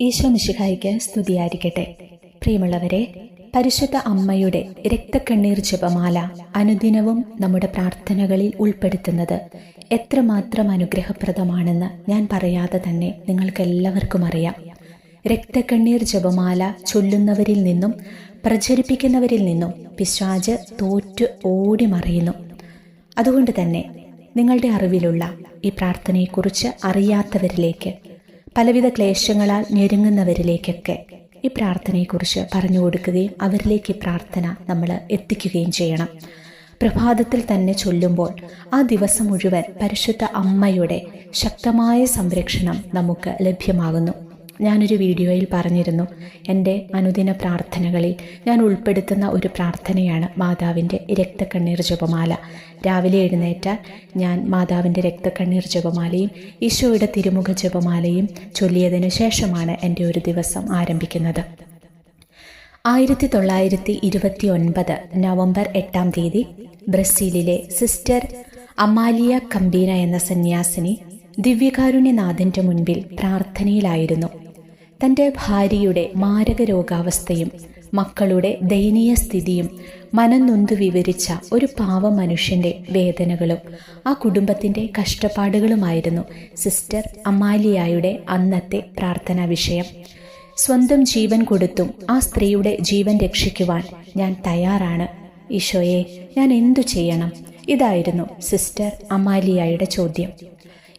ഈശോ മിശിഹായിക്ക് സ്തുതിയായിരിക്കട്ടെ. പ്രിയമുള്ളവരെ പരിശുദ്ധ അമ്മയുടെ രക്തക്കണ്ണീർ ജപമാല അനുദിനവും നമ്മുടെ പ്രാർത്ഥനകളിൽ ഉൾപ്പെടുത്തുന്നത് എത്രമാത്രം അനുഗ്രഹപ്രദമാണെന്ന് ഞാൻ പറയാതെ തന്നെ നിങ്ങൾക്കെല്ലാവർക്കും അറിയാം. രക്തക്കണ്ണീർ ജപമാല ചൊല്ലുന്നവരിൽ നിന്നും പ്രചരിപ്പിക്കുന്നവരിൽ നിന്നും പിശാജ് തോറ്റ് ഓടി മറിയുന്നു. അതുകൊണ്ട് തന്നെ നിങ്ങളുടെ അറിവിലുള്ള ഈ പ്രാർത്ഥനയെക്കുറിച്ച് അറിയാത്തവരിലേക്ക് പലവിധ ക്ലേശങ്ങളാൽ ഞെരുങ്ങുന്നവരിലേക്കൊക്കെ ഈ പ്രാർത്ഥനയെക്കുറിച്ച് പറഞ്ഞു കൊടുക്കുകയും അവരിലേക്ക് പ്രാർത്ഥന നമ്മൾ എത്തിക്കുകയും ചെയ്യണം. പ്രഭാതത്തിൽ തന്നെ ചൊല്ലുമ്പോൾ ആ ദിവസം മുഴുവൻ പരിശുദ്ധ അമ്മയുടെ ശക്തമായ സംരക്ഷണം നമുക്ക് ലഭ്യമാകുന്നു. ഞാനൊരു വീഡിയോയിൽ പറഞ്ഞിരുന്നു. എന്റെ അനുദിന പ്രാർത്ഥനകളിൽ ഞാൻ ഉൾപ്പെടുത്തുന്ന ഒരു പ്രാർത്ഥനയാണ് മാതാവിന്റെ രക്തക്കണ്ണീർ ജപമാല. രാവിലെ എഴുന്നേറ്റാൽ ഞാൻ മാതാവിന്റെ രക്തക്കണ്ണീർ ജപമാലയും ഈശോയുടെ തിരുമുഖ ജപമാലയും ചൊല്ലിയതിനു ശേഷമാണ് എന്റെ ഒരു ദിവസം ആരംഭിക്കുന്നത്. ആയിരത്തി തൊള്ളായിരത്തി ഇരുപത്തി ഒൻപത് നവംബർ എട്ടാം തീയതി ബ്രസീലിലെ സിസ്റ്റർ അമാലിയ കമ്പീന എന്ന സന്യാസിനി ദിവ്യകാരുണ്യനാഥന്റെ മുൻപിൽ പ്രാർത്ഥനയിലായിരുന്നു. തന്റെ ഭാര്യയുടെ മാരക രോഗാവസ്ഥയും മക്കളുടെ ദയനീയ സ്ഥിതിയും മനംനൊന്തു വിവരിച്ച ഒരു പാവ മനുഷ്യന്റെ വേദനകളും ആ കുടുംബത്തിന്റെ കഷ്ടപ്പാടുകളുമായിരുന്നു സിസ്റ്റർ അമാലിയായുടെ അന്നത്തെ പ്രാർത്ഥനാ വിഷയം. സ്വന്തം ജീവൻ കൊടുത്തും ആ സ്ത്രീയുടെ ജീവൻ രക്ഷിക്കുവാൻ ഞാൻ തയ്യാറാണ്. ഈശോയെ ഞാൻ എന്തു ചെയ്യണം? ഇതായിരുന്നു സിസ്റ്റർ അമാലിയായുടെ ചോദ്യം.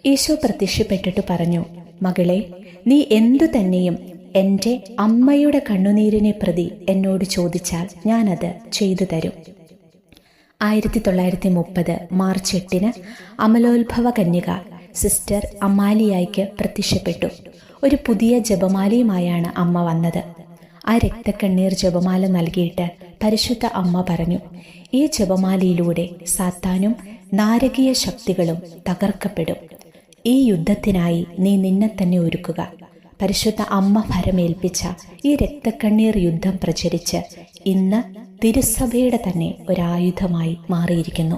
ഈശോ പ്രത്യക്ഷപ്പെട്ടിട്ട് പറഞ്ഞു മകളെ നീ എന്തു തന്നെയും എന്റെ അമ്മയുടെ കണ്ണുനീരിനെ പ്രതി എന്നോട് ചോദിച്ചാൽ ഞാനത് ചെയ്തു തരും. ആയിരത്തി തൊള്ളായിരത്തി മുപ്പത് മാർച്ച് എട്ടിന് അമലോത്ഭവ കന്യക സിസ്റ്റർ അമാലിയായ്ക്ക് പ്രത്യക്ഷപ്പെട്ടു. ഒരു പുതിയ ജപമാലയുമായാണ് അമ്മ വന്നത്. ആ രക്തക്കണ്ണീർ ജപമാല നൽകിയിട്ട് പരിശുദ്ധ അമ്മ പറഞ്ഞു ഈ ജപമാലയിലൂടെ സാത്താനും നാരകീയ ശക്തികളും തകർക്കപ്പെടും. ഈ യുദ്ധത്തിനായി നീ നിന്നെ തന്നെ ഒരുക്കുക. പരിശുദ്ധ അമ്മ ഭരമേൽപ്പിച്ച ഈ രക്തക്കണ്ണീർ യുദ്ധം പ്രചരിച്ച് ഇന്ന് തിരുസഭയുടെ തന്നെ ഒരായുധമായി മാറിയിരിക്കുന്നു.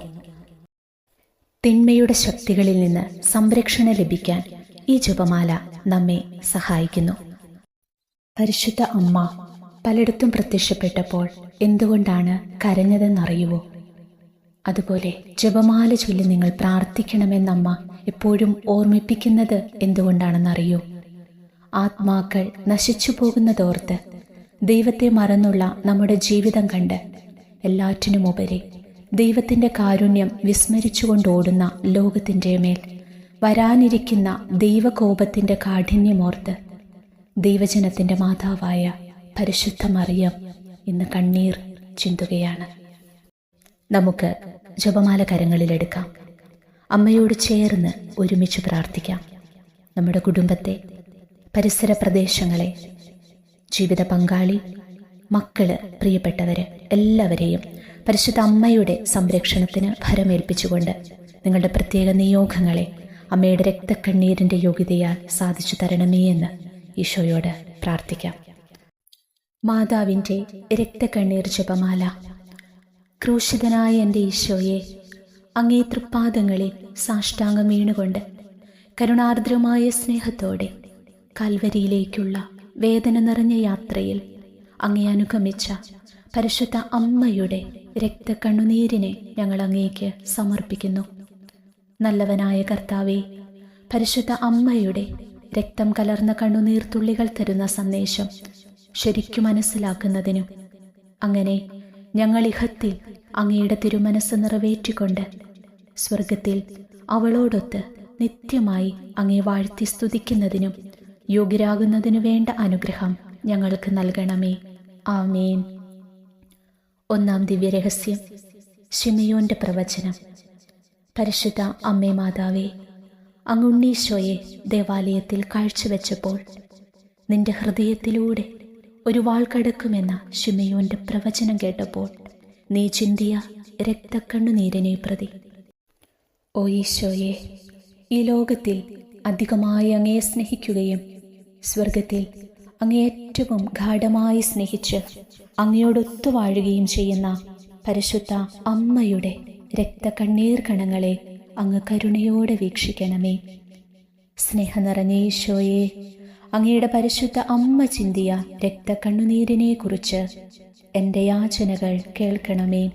തിന്മയുടെ ശക്തികളിൽ നിന്ന് സംരക്ഷണം ലഭിക്കാൻ ഈ ജപമാല നമ്മെ സഹായിക്കുന്നു. പരിശുദ്ധ അമ്മ പലയിടത്തും പ്രത്യക്ഷപ്പെട്ടപ്പോൾ എന്തുകൊണ്ടാണ് കരഞ്ഞതെന്നറിയുവോ? അതുപോലെ ജപമാല ചൊല്ലി നിങ്ങൾ പ്രാർത്ഥിക്കണമെന്നമ്മ എപ്പോഴും ഓർമ്മിപ്പിക്കുന്നത് എന്തുകൊണ്ടാണെന്നറിയൂ? ആത്മാക്കൾ നശിച്ചു പോകുന്നതോർത്ത് ദൈവത്തെ മറന്നുള്ള നമ്മുടെ ജീവിതം കണ്ട് എല്ലാറ്റിനുമുപരി ദൈവത്തിന്റെ കാരുണ്യം വിസ്മരിച്ചുകൊണ്ടോടുന്ന ലോകത്തിന്റെ മേൽ വരാനിരിക്കുന്ന ദൈവകോപത്തിന്റെ കാഠിന്യമോർത്ത് ദൈവജനത്തിന്റെ മാതാവായ പരിശുദ്ധ മറിയം ഇന്ന് കണ്ണീർ ചിന്തുകയാണ്. നമുക്ക് ജപമാല കരങ്ങളിലെടുക്കാം അമ്മയോട് ചേർന്ന് ഒരുമിച്ച് പ്രാർത്ഥിക്കാം. നമ്മുടെ കുടുംബത്തെ പരിസര പ്രദേശങ്ങളെ ജീവിത പങ്കാളി മക്കൾ പ്രിയപ്പെട്ടവര് എല്ലാവരെയും പരിശുദ്ധ അമ്മയുടെ സംരക്ഷണത്തിന് ഭരമേൽപ്പിച്ചുകൊണ്ട് നിങ്ങളുടെ പ്രത്യേക നിയോഗങ്ങളെ അമ്മയുടെ രക്തക്കണ്ണീരിന്റെ യോഗ്യതയാൽ സാധിച്ചു തരണമേ എന്ന് ഈശോയോട് പ്രാർത്ഥിക്കാം. മാതാവിന്റെ രക്തക്കണ്ണീർ ജപമാല ക്രൂശിതനായ എന്റെ ഈശോയെ അങ്ങേ തൃപ്പാദങ്ങളിൽ സാഷ്ടാംഗം വീണുകൊണ്ട് കരുണാർദ്രമായ സ്നേഹത്തോടെ കൽവരിയിലേക്കുള്ള വേദന നിറഞ്ഞ യാത്രയിൽ അങ്ങേ അനുഗമിച്ച പരിശുദ്ധ അമ്മയുടെ രക്തക്കണ്ണുനീരിനെ ഞങ്ങൾ അങ്ങേക്ക് സമർപ്പിക്കുന്നു. നല്ലവനായ കർത്താവെ പരിശുദ്ധ അമ്മയുടെ രക്തം കലർന്ന കണ്ണുനീർ തുള്ളികൾ തരുന്ന സന്ദേശം ശരിക്കു മനസ്സിലാക്കുന്നതിനും അങ്ങനെ ഞങ്ങൾ ഇഹത്തിൽ അങ്ങയുടെ തിരുമനസ് നിറവേറ്റിക്കൊണ്ട് സ്വർഗത്തിൽ അവളോടൊത്ത് നിത്യമായി അങ്ങേ വാഴ്ത്തി സ്തുതിക്കുന്നതിനും യോഗ്യരാകുന്നതിനു വേണ്ട അനുഗ്രഹം ഞങ്ങൾക്ക് നൽകണമേ. ആമേൻ. ഒന്നാം ദിവ്യരഹസ്യം ഷിമയോന്റെ പ്രവചനം. പരിശുദ്ധ അമ്മേ മാതാവേ അങ്ങുണ്ണീശോയെ ദേവാലയത്തിൽ കാഴ്ചവെച്ചപ്പോൾ നിന്റെ ഹൃദയത്തിലൂടെ ഒരു വാൾ കടക്കുമെന്ന ഷിമയോന്റെ പ്രവചനം കേട്ടപ്പോൾ നീ ചിന്തിയ രക്തക്കണ്ണുനീരനെ പ്രതി ഓ ഈശോയെ ഈ ലോകത്തിൽ അധികമായി അങ്ങയെ സ്നേഹിക്കുകയും സ്വർഗത്തിൽ അങ്ങേ ഏറ്റവും സ്നേഹിച്ച് അങ്ങയോടൊത്തു വാഴുകയും ചെയ്യുന്ന പരിശുദ്ധ അമ്മയുടെ രക്തകണ്ണീർ കണങ്ങളെ അങ്ങ് കരുണയോടെ വീക്ഷിക്കണമേ. സ്നേഹം നിറഞ്ഞ ഈശോയെ അങ്ങയുടെ പരിശുദ്ധ അമ്മ ചിന്തിയ രക്തക്കണ്ണുനീരിനെ കുറിച്ച് എന്റെ യാചനകൾ കേൾക്കണമേ.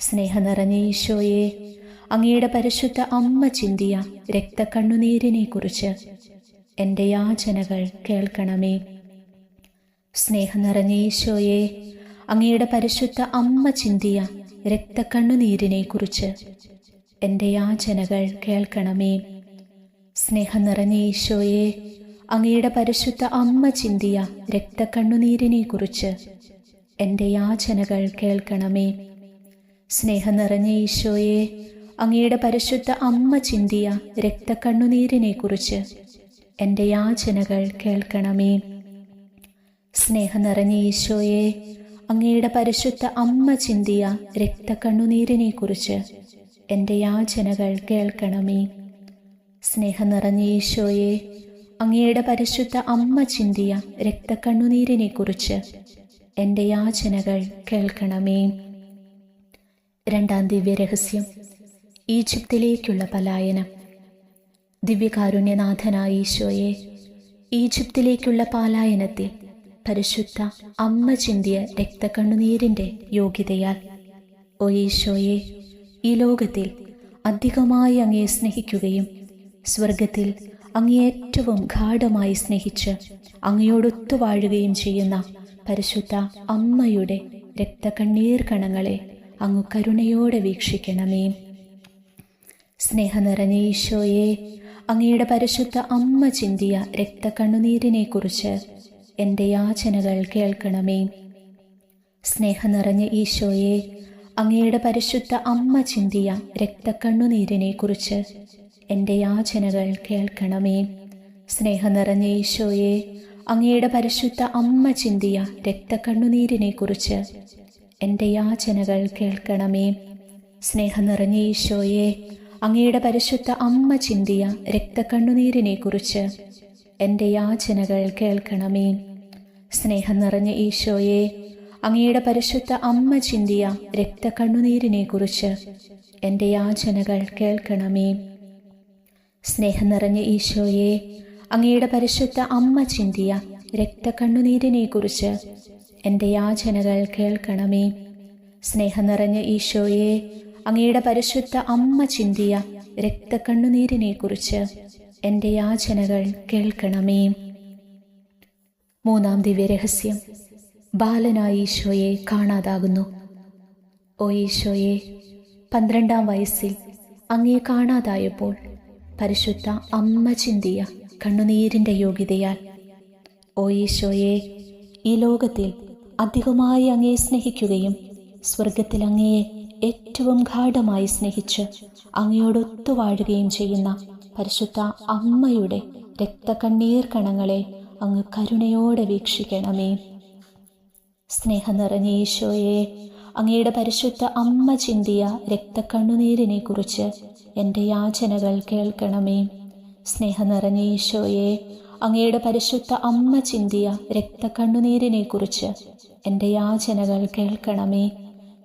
സ്നേഹ നിറഞ്ഞ ഈശോയെ അങ്ങയുടെ പരിശുദ്ധ അമ്മ ചിന്തിയ രക്തക്കണ്ണുനീരിനെ കുറിച്ച് എന്റെ യാചനകൾ കേൾക്കണമേ. സ്നേഹ നിറഞ്ഞ ഈശോയെ അങ്ങയുടെ പരിശുദ്ധ അമ്മ ചിന്തിയ രക്തക്കണ്ണുനീരിനെ കുറിച്ച് എന്റെ യാചനകൾ കേൾക്കണമേ. സ്നേഹം നിറഞ്ഞ ഈശോയെ അങ്ങയുടെ പരിശുദ്ധ അമ്മ ചിന്തിയ രക്തക്കണ്ണുനീരിനെ കുറിച്ച് എന്റെ യാചനകൾ കേൾക്കണമേ. സ്നേഹം നിറഞ്ഞ ഈശോയെ അങ്ങയുടെ പരിശുദ്ധ അമ്മ ചിന്തിയ രക്തക്കണ്ണുനീരിനെ കുറിച്ച് എന്റെ യാചനകൾ കേൾക്കണമേ. സ്നേഹം നിറഞ്ഞ ഈശോയെ അങ്ങയുടെ പരിശുദ്ധ അമ്മ ചിന്തിയ രക്തക്കണ്ണുനീരിനെ കുറിച്ച് എന്റെ യാചനകൾ കേൾക്കണമേ. സ്നേഹം നിറഞ്ഞ ഈശോയെ അങ്ങയുടെ പരിശുദ്ധ അമ്മ ചിന്തിയ രക്തക്കണ്ണുനീരിനെ കുറിച്ച് എന്റെ യാചനകൾ കേൾക്കണമേ. രണ്ടാം ദിവ്യരഹസ്യം. ഈജിപ്തിലേക്കുള്ള പലായനം. ദിവ്യകാരുണ്യനാഥനായ ഈശോയെ ഈജിപ്തിലേക്കുള്ള പാലായനത്തിൽ പരിശുദ്ധ അമ്മ ചിന്തിയ രക്തക്കണ്ണുനീരിന്റെ യോഗ്യതയാൽ. ഓ ഈശോയെ ഈ ലോകത്തിൽ അധികമായി അങ്ങയെ സ്നേഹിക്കുകയും സ്വർഗത്തിൽ അങ്ങേയറ്റവും ഗാഠമായി സ്നേഹിച്ച് അങ്ങയോടൊത്തു വാഴുകയും ചെയ്യുന്ന പരിശുദ്ധ അമ്മയുടെ രക്തകണ്ണീർ കണങ്ങളെ അങ്ങ് കരുണയോടെ വീക്ഷിക്കണമേ. സ്നേഹ നിറഞ്ഞ ഈശോയെ അങ്ങയുടെ പരിശുദ്ധ അമ്മ ചിന്തിയ രക്തക്കണ്ണുനീരിനെ കുറിച്ച് എന്റെ യാചനകൾ കേൾക്കണമേ. സ്നേഹ നിറഞ്ഞ ഈശോയെ അങ്ങയുടെ പരിശുദ്ധ അമ്മ ചിന്തിയ രക്തക്കണ്ണുനീരിനെ കുറിച്ച് എന്റെ യാചനകൾ കേൾക്കണമേ. സ്നേഹ നിറഞ്ഞ ഈശോയെ അങ്ങയുടെ പരിശുദ്ധ അമ്മ ചിന്തിയ രക്തക്കണ്ണുനീരിനെ കുറിച്ച് എന്റെ യാചനകൾ കേൾക്കണമേ. സ്നേഹ നിറഞ്ഞ ഈശോയെ അങ്ങയുടെ പരിശുദ്ധ അമ്മ ചിന്തിയ രക്തക്കണ്ണുനീരിനെ കുറിച്ച് എന്റെ യാചനകൾ കേൾക്കണമേ. സ്നേഹം നിറഞ്ഞ ഈശോയെ അങ്ങയുടെ പരിശുദ്ധ അമ്മ ചിന്തിയ രക്തക്കണ്ണുനീരിനെ കുറിച്ച് എന്റെ യാചനകൾ കേൾക്കണമേ. സ്നേഹം നിറഞ്ഞ ഈശോയെ അങ്ങയുടെ പരിശുദ്ധ അമ്മ ചിന്തിയ രക്തക്കണ്ണുനീരിനെ കുറിച്ച് എന്റെ യാചനകൾ കേൾക്കണമേ. സ്നേഹം നിറഞ്ഞ ഈശോയെ അങ്ങയുടെ പരിശുദ്ധ അമ്മ ചിന്തിയ രക്തക്കണ്ണുനീരിനെ കുറിച്ച് എന്റെ യാചനകൾ കേൾക്കണമേ. മൂന്നാം ദിവ്യരഹസ്യം. ബാലനായ ഈശോയെ കാണാതാകുന്നു. ഓ ഈശോയെ പന്ത്രണ്ടാം വയസ്സിൽ അങ്ങേ കാണാതായപ്പോൾ പരിശുദ്ധ അമ്മ ചിന്തിയ കണ്ണുനീരിന്റെ യോഗ്യതയാൽ ഓ ഈശോയെ ഈ ലോകത്തിൽ അധികമായി അങ്ങയെ സ്നേഹിക്കുകയും സ്വർഗത്തിൽ അങ്ങയെ ഏറ്റവും ഗാഠമായി സ്നേഹിച്ച് അങ്ങയോടൊത്തു വാഴുകയും ചെയ്യുന്ന പരിശുദ്ധ അമ്മയുടെ രക്തകണ്ണീർ കണങ്ങളെ അങ്ങ് കരുണയോടെ വീക്ഷിക്കണമേ. സ്നേഹം നിറഞ്ഞ ഈശോയെ അങ്ങയുടെ പരിശുദ്ധ അമ്മ ചിന്തിയ രക്തക്കണ്ണുനീരിനെ കുറിച്ച് എന്റെ യാചനകൾ കേൾക്കണമേ. സ്നേഹം നിറഞ്ഞ ഈശോയെ അങ്ങയുടെ പരിശുദ്ധ അമ്മ ചിന്തിയ രക്തക്കണ്ണുനീരിനെ കുറിച്ച് എന്റെ യാചനകൾ കേൾക്കണമേ.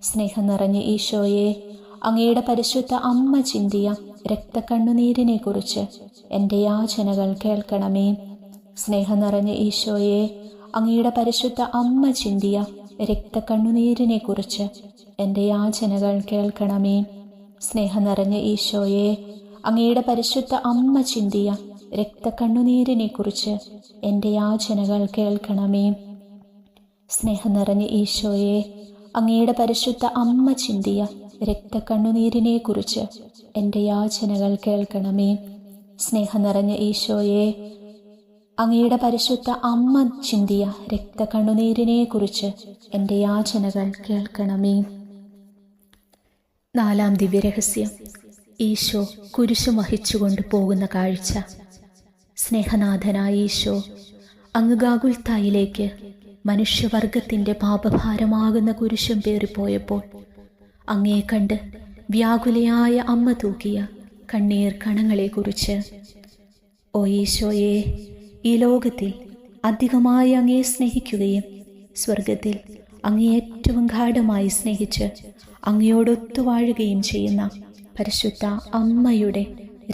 സ്നേഹം നിറഞ്ഞ ഈശോയെ അങ്ങയുടെ പരിശുദ്ധ അമ്മ ചിന്തിയ രക്തക്കണ്ണുനീരിനെ കുറിച്ച് എന്റെ യാചനകൾ കേൾക്കണമേ. സ്നേഹം നിറഞ്ഞ ഈശോയെ അങ്ങയുടെ പരിശുദ്ധ അമ്മ ചിന്തിയ രക്തക്കണ്ണുനീരിനെ കുറിച്ച് എന്റെ യാചനകൾ കേൾക്കണമേ. സ്നേഹം നിറഞ്ഞ ഈശോയെ അങ്ങയുടെ പരിശുദ്ധ അമ്മ ചിന്തിയ രക്തക്കണ്ണുനീരിനെ കുറിച്ച് എന്റെ യാചനകൾ കേൾക്കണമേ. സ്നേഹം നിറഞ്ഞ ഈശോയെ അങ്ങയുടെ പരിശുദ്ധ അമ്മ ചിന്തിയ രക്തക്കണ്ണുനീരിനെ കുറിച്ച് എന്റെ യാചനകൾ കേൾക്കണമേ. സ്നേഹം നിറഞ്ഞ ഈശോയെ അങ്ങയുടെ പരിശുദ്ധ അമ്മ ചിന്തിയ രക്തക്കണ്ണുനീരിനെ കുറിച്ച് എന്റെ യാചനകൾ കേൾക്കണമേ. നാലാം ദിവ്യരഹസ്യം. ഈശോ കുരിശു വഹിച്ചുകൊണ്ട് പോകുന്ന കാഴ്ച. സ്നേഹനാഥനായ ഈശോ അങ്ങ് ഗാഗുൽത്തായിലേക്ക് മനുഷ്യവർഗത്തിന്റെ പാപഭാരമാകുന്ന കുരിശും പേറിപ്പോയപ്പോൾ അങ്ങേ കണ്ട് വ്യാകുലയായ അമ്മ തൂക്കിയ കണ്ണീർ കണങ്ങളെക്കുറിച്ച് ഓ ഈശോയെ ഈ ലോകത്തിൽ അധികമായി അങ്ങയെ സ്നേഹിക്കുകയും സ്വർഗത്തിൽ അങ്ങേ ഏറ്റവും ഗാഠമായി സ്നേഹിച്ച് അങ്ങയോടൊത്തു വാഴുകയും ചെയ്യുന്ന പരിശുദ്ധ അമ്മയുടെ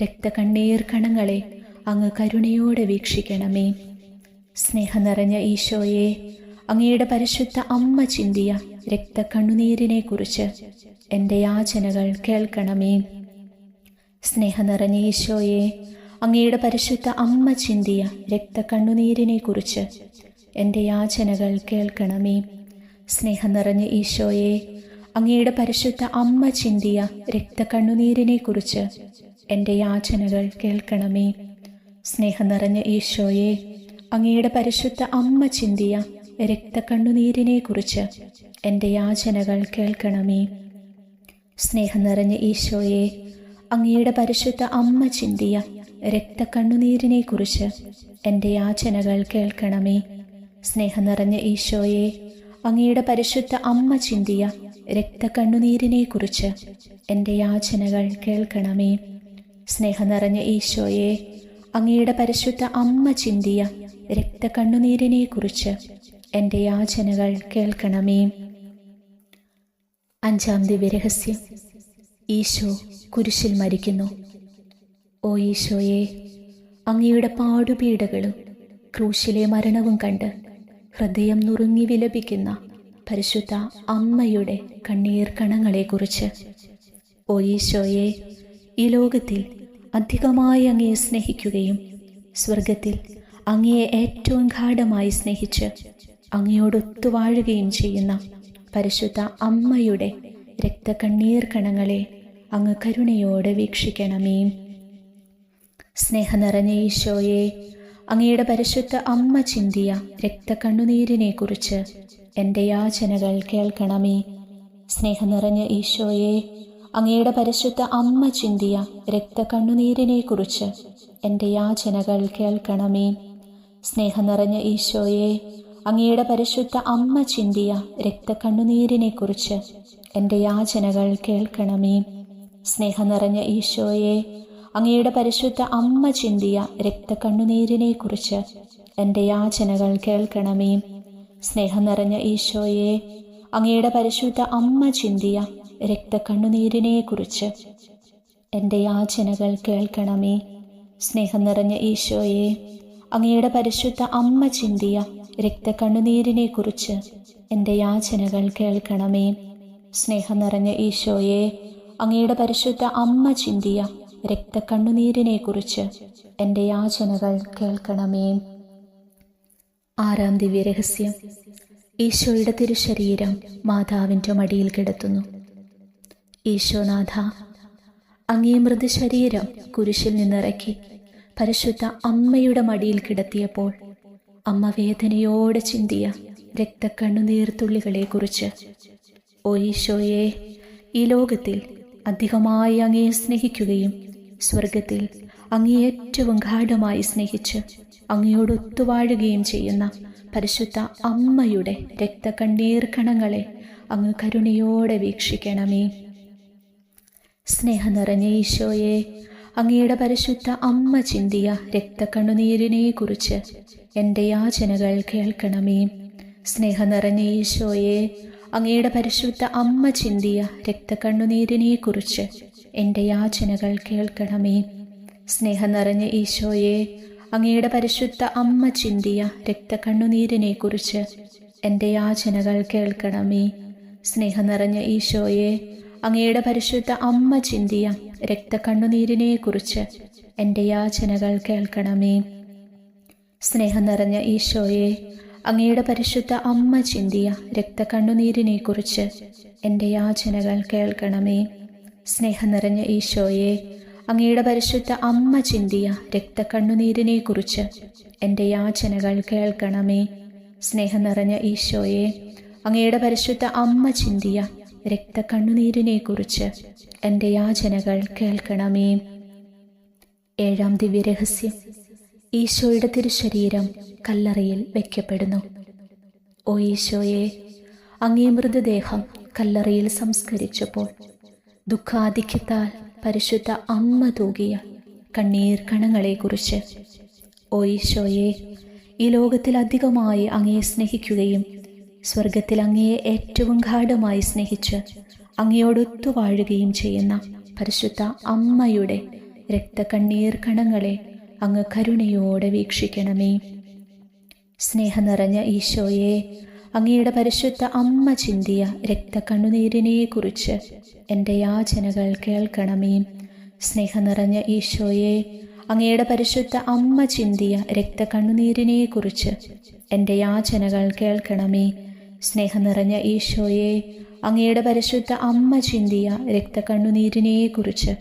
രക്തകണ്ണീർ കണങ്ങളെ അങ്ങ് കരുണയോടെ വീക്ഷിക്കണമേ. സ്നേഹം നിറഞ്ഞ ഈശോയെ അങ്ങയുടെ പരിശുദ്ധ അമ്മ ചിന്തിയ രക്ത കണ്ണുനീരിനെ കുറിച്ച് എന്റെ യാചനകൾ കേൾക്കണമേ. സ്നേഹം നിറഞ്ഞ ഈശോയെ അങ്ങയുടെ പരിശുദ്ധ അമ്മ ചിന്തിയ രക്ത കണ്ണുനീരിനെ കുറിച്ച് എന്റെ യാചനകൾ കേൾക്കണമേ. സ്നേഹം നിറഞ്ഞ ഈശോയെ അങ്ങയുടെ പരിശുദ്ധ അമ്മ ചിന്തിയ രക്ത കണ്ണുനീരിനെ കുറിച്ച് എന്റെ യാചനകൾ കേൾക്കണമേ. സ്നേഹം നിറഞ്ഞ ഈശോയെ അങ്ങയുടെ പരിശുദ്ധ അമ്മ ചിന്തിയ രക്തക്കണ്ണുനീരിനെ കുറിച്ച് എന്റെ യാചനകൾ കേൾക്കണമേ. സ്നേഹം നിറഞ്ഞ ഈശോയെ അങ്ങയുടെ പരിശുദ്ധ അമ്മ ചിന്തിയ രക്തക്കണ്ണുനീരിനെ കുറിച്ച് എന്റെ യാചനകൾ കേൾക്കണമേ. സ്നേഹം നിറഞ്ഞ ഈശോയെ അങ്ങയുടെ പരിശുദ്ധ അമ്മ ചിന്തിയ രക്തക്കണ്ണുനീരിനെ കുറിച്ച് എന്റെ യാചനകൾ കേൾക്കണമേ. സ്നേഹം നിറഞ്ഞ ഈശോയെ അങ്ങയുടെ പരിശുദ്ധ അമ്മ ചിന്തിയ രക്തക്കണ്ണുനീരിനെ കുറിച്ച് എന്റെ യാചനകൾ കേൾക്കണമേ. അഞ്ചാം ദിവ്യരഹസ്യം. ഈശോ കുരിശിൽ മരിക്കുന്നു. ഓ ഈശോയെ അങ്ങയുടെ പാടുപീടകളും ക്രൂശിലെ മരണവും കണ്ട് ഹൃദയം നുറുങ്ങി വിലപിക്കുന്ന പരിശുദ്ധ അമ്മയുടെ കണ്ണീർ കണങ്ങളെക്കുറിച്ച്. ഓ ഈശോയെ ഈ ലോകത്തിൽ അധികമായി അങ്ങയെ സ്നേഹിക്കുകയും സ്വർഗത്തിൽ അങ്ങയെ ഏറ്റവും ഗാഠമായി സ്നേഹിച്ച് അങ്ങയോടൊത്തു വാഴുകയും ചെയ്യുന്ന പരിശുദ്ധ അമ്മയുടെ രക്തകണ്ണീർ കണങ്ങളെ അങ്ങ് കരുണയോടെ വീക്ഷിക്കണമേ. സ്നേഹം നിറഞ്ഞ ഈശോയെ അങ്ങയുടെ പരിശുദ്ധ അമ്മ ചിന്തിയ രക്തക്കണ്ണുനീരിനെ കുറിച്ച് എന്റെ യാചനകൾ കേൾക്കണമേ. സ്നേഹം നിറഞ്ഞ ഈശോയെ അങ്ങയുടെ പരിശുദ്ധ അമ്മ ചിന്തിയ രക്തക്കണ്ണുനീരിനെ കുറിച്ച് എന്റെ യാചനകൾ കേൾക്കണമേ. സ്നേഹം നിറഞ്ഞ ഈശോയെ അങ്ങയുടെ പരിശുദ്ധ അമ്മ ചിന്തിയ രക്തക്കണ്ണുനീരിനെ കുറിച്ച് എന്റെ യാചനകൾ കേൾക്കണമേ. സ്നേഹം നിറഞ്ഞ ഈശോയെ അങ്ങയുടെ പരിശുദ്ധ അമ്മ ചിന്തിയ രക്തക്കണ്ണുനീരിനെ കുറിച്ച് എന്റെ യാചനകൾ കേൾക്കണമേ. സ്നേഹം നിറഞ്ഞ ഈശോയെ അങ്ങയുടെ പരിശുദ്ധ അമ്മ ചിന്തിയ രക്തക്കണ്ണുനീരിനെ കുറിച്ച് എന്റെ യാചനകൾ കേൾക്കണമേ. സ്നേഹം നിറഞ്ഞ ഈശോയെ അങ്ങയുടെ പരിശുദ്ധ അമ്മ ചിന്തിയ രക്തക്കണ്ണുനീരിനെ കുറിച്ച് എന്റെ യാചനകൾ കേൾക്കണമേ. സ്നേഹം നിറഞ്ഞ ഈശോയെ അങ്ങയുടെ പരിശുദ്ധ അമ്മ ചിന്തിയ രക്തക്കണ്ണുനീരിനെ കുറിച്ച് എന്റെ യാചനകൾ കേൾക്കണമേ. ആറാം ദിവ്യ രഹസ്യം ഈശോയുടെ തിരുശരീരം മാതാവിന്റെ മടിയിൽ കിടത്തുന്നു. ഈശോനാഥ അങ്ങേ മൃതശരീരം കുരിശിൽ നിന്നിറക്കി പരിശുദ്ധ അമ്മയുടെ മടിയിൽ കിടത്തിയപ്പോൾ അമ്മ വേദനയോടെ ചിന്തിയ രക്തക്കണ്ണുനീർത്തുള്ളികളെക്കുറിച്ച്. ഓ ഈശോയെ ഈ ലോകത്തിൽ അധികമായി അങ്ങയെ സ്നേഹിക്കുകയും സ്വർഗത്തിൽ അങ്ങേ ഏറ്റവും ഗാഠമായി സ്നേഹിച്ച് അങ്ങയോട് ഒത്തുവാഴുകയും ചെയ്യുന്ന പരിശുദ്ധ അമ്മയുടെ രക്തക്കണ്ണീർ കണങ്ങളെ അങ്ങ് കരുണയോടെ വീക്ഷിക്കണമേ. സ്നേഹം നിറഞ്ഞ ഈശോയെ അങ്ങയുടെ പരിശുദ്ധ അമ്മ ചിന്തിയ രക്തക്കണ്ണുനീരിനെ കുറിച്ച് എന്റെ യാചനകൾ കേൾക്കണമേ. സ്നേഹം നിറഞ്ഞ ഈശോയെ അങ്ങയുടെ പരിശുദ്ധ അമ്മ ചിന്തിയ രക്തക്കണ്ണുനീരിനെ കുറിച്ച് എന്റെ യാചനകൾ കേൾക്കണമേ. സ്നേഹം നിറഞ്ഞ ഈശോയെ അങ്ങയുടെ പരിശുദ്ധ അമ്മ ചിന്തിയ രക്തക്കണ്ണുനീരിനെ കുറിച്ച് എന്റെ യാചനകൾ കേൾക്കണമേ. സ്നേഹം നിറഞ്ഞ ഈശോയെ അങ്ങയുടെ പരിശുദ്ധ അമ്മ ചിന്തിയ രക്തക്കണ്ണുനീരിനെ കുറിച്ച് എന്റെ യാചനകൾ കേൾക്കണമേ. സ്നേഹം നിറഞ്ഞ ഈശോയെ അങ്ങയുടെ പരിശുദ്ധ അമ്മ ചിന്തിയ രക്തക്കണ്ണുനീരിനെ കുറിച്ച് എന്റെ യാചനകൾ കേൾക്കണമേ. സ്നേഹം നിറഞ്ഞ ഈശോയെ അങ്ങയുടെ പരിശുദ്ധ അമ്മ ചിന്തിയ രക്തക്കണ്ണുനീരിനെ കുറിച്ച് എന്റെ യാചനകൾ കേൾക്കണമേ. സ്നേഹം നിറഞ്ഞ ഈശോയെ അങ്ങയുടെ പരിശുദ്ധ അമ്മ ചിന്തിയ രക്തക്കണ്ണുനീരിനെ കുറിച്ച് എന്റെ യാചനകൾ കേൾക്കണമേ. ഏഴാം ദിവ്യരഹസ്യം. ഈശോയുടെ തിരുശരീരം കല്ലറയിൽ വയ്ക്കപ്പെടുന്നു. ഓ ഈശോയെ അങ്ങേ മൃതദേഹം കല്ലറയിൽ സംസ്കരിച്ചപ്പോൾ ദുഃഖാധിക്യത്താൽ പരിശുദ്ധ അമ്മ തൂകിയ കണ്ണീർ കണങ്ങളെക്കുറിച്ച് ഓ ഈശോയെ ഈ ലോകത്തിൽ അധികമായി അങ്ങയെ സ്നേഹിക്കുകയും സ്വർഗത്തിൽ അങ്ങയെ ഏറ്റവും ഗാഠമായി സ്നേഹിച്ച് അങ്ങയോടൊത്തു വാഴുകയും ചെയ്യുന്ന പരിശുദ്ധ അമ്മയുടെ രക്തകണ്ണീർ കണങ്ങളെ അങ്ങ് കരുണയോടെ വീക്ഷിക്കണമേ. സ്നേഹം നിറഞ്ഞ ഈശോയെ അങ്ങയുടെ പരിശുദ്ധ അമ്മ ചിന്തിയ രക്തക്കണ്ണുനീരിനെക്കുറിച്ച് എന്റെ യാചനകൾ കേൾക്കണമേ. സ്നേഹം നിറഞ്ഞ ഈശോയെ അങ്ങയുടെ പരിശുദ്ധ അമ്മ ചിന്തിയ രക്തക്കണ്ണുനീരിനെക്കുറിച്ച് എന്റെ യാചനകൾ കേൾക്കണമേ. സ്നേഹം നിറഞ്ഞ ഈശോയെ അങ്ങയുടെ പരിശുദ്ധ അമ്മ ചിന്തിയ രക്തക്കണ്ണുനീരിനെക്കുറിച്ച്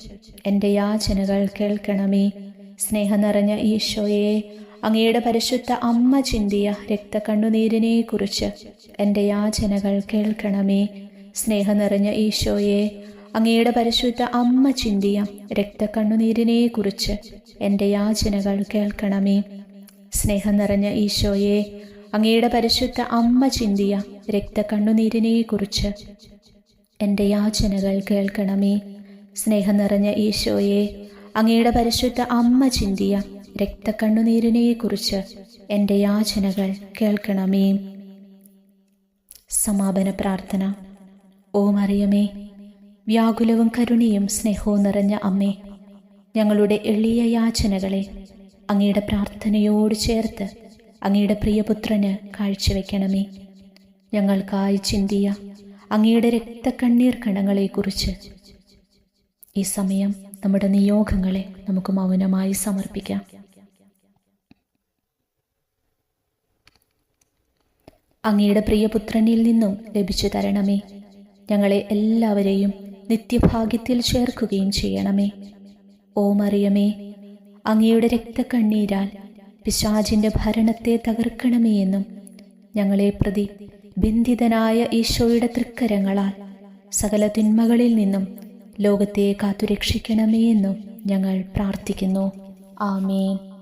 എന്റെ യാചനകൾ കേൾക്കണമേ. സ്നേഹം നിറഞ്ഞ ഈശോയെ അങ്ങയുടെ പരിശുദ്ധ അമ്മ ചിന്തിയ രക്തക്കണ്ണുനീരിനെക്കുറിച്ച് എന്റെ യാചനകൾ കേൾക്കണമേ. സ്നേഹം നിറഞ്ഞ ഈശോയെ അങ്ങയുടെ പരിശുദ്ധ അമ്മ ചിന്തിയ രക്തക്കണ്ണുനീരിനെക്കുറിച്ച് എന്റെ യാചനകൾ കേൾക്കണമേ. സ്നേഹം നിറഞ്ഞ ഈശോയെ അങ്ങയുടെ പരിശുദ്ധ അമ്മ ചിന്തിയ രക്തക്കണ്ണുനീരിനെക്കുറിച്ച് എന്റെ യാചനകൾ കേൾക്കണമേ. സ്നേഹം നിറഞ്ഞ ഈശോയെ അങ്ങയുടെ പരിശുദ്ധ അമ്മ ചിന്തിയ രക്തക്കണ്ണുനീരിനെക്കുറിച്ച് എന്റെ യാചനകൾ കേൾക്കണമേ. സമാപന പ്രാർത്ഥന. ഓ മറിയമേ വ്യാകുലവും കരുണയും സ്നേഹവും നിറഞ്ഞ അമ്മേ ഞങ്ങളുടെ എളിയ യാചനകളെ അങ്ങയുടെ പ്രാർത്ഥനയോട് ചേർത്ത് അങ്ങയുടെ പ്രിയപുത്രന് കാഴ്ചവെക്കണമേ. ഞങ്ങൾക്കായി ചിന്തിയ അങ്ങയുടെ രക്തക്കണ്ണീർ കണങ്ങളെക്കുറിച്ച്. ഈ സമയം നമ്മുടെ നിയോഗങ്ങളെ നമുക്ക് മൗനമായി സമർപ്പിക്കാം. അങ്ങയുടെ പ്രിയപുത്രനിൽ നിന്നും ലഭിച്ചു തരണമേ. ഞങ്ങളെ എല്ലാവരെയും നിത്യഭാഗ്യത്തിൽ ചേർക്കുകയും ചെയ്യണമേ. ഓ മറിയമേ അങ്ങയുടെ രക്തക്കണ്ണീരാൽ പിശാചിന്റെ ഭരണത്തെ തകർക്കണമേ എന്നും ഞങ്ങളെ പ്രതി ബന്ധിതനായ ഈശോയുടെ തൃക്കരങ്ങളാൽ സകല തിന്മകളിൽ നിന്നും ലോകത്തെ കാത്തുരക്ഷിക്കണമേ എന്നും ഞങ്ങൾ പ്രാർത്ഥിക്കുന്നു. ആമേൻ.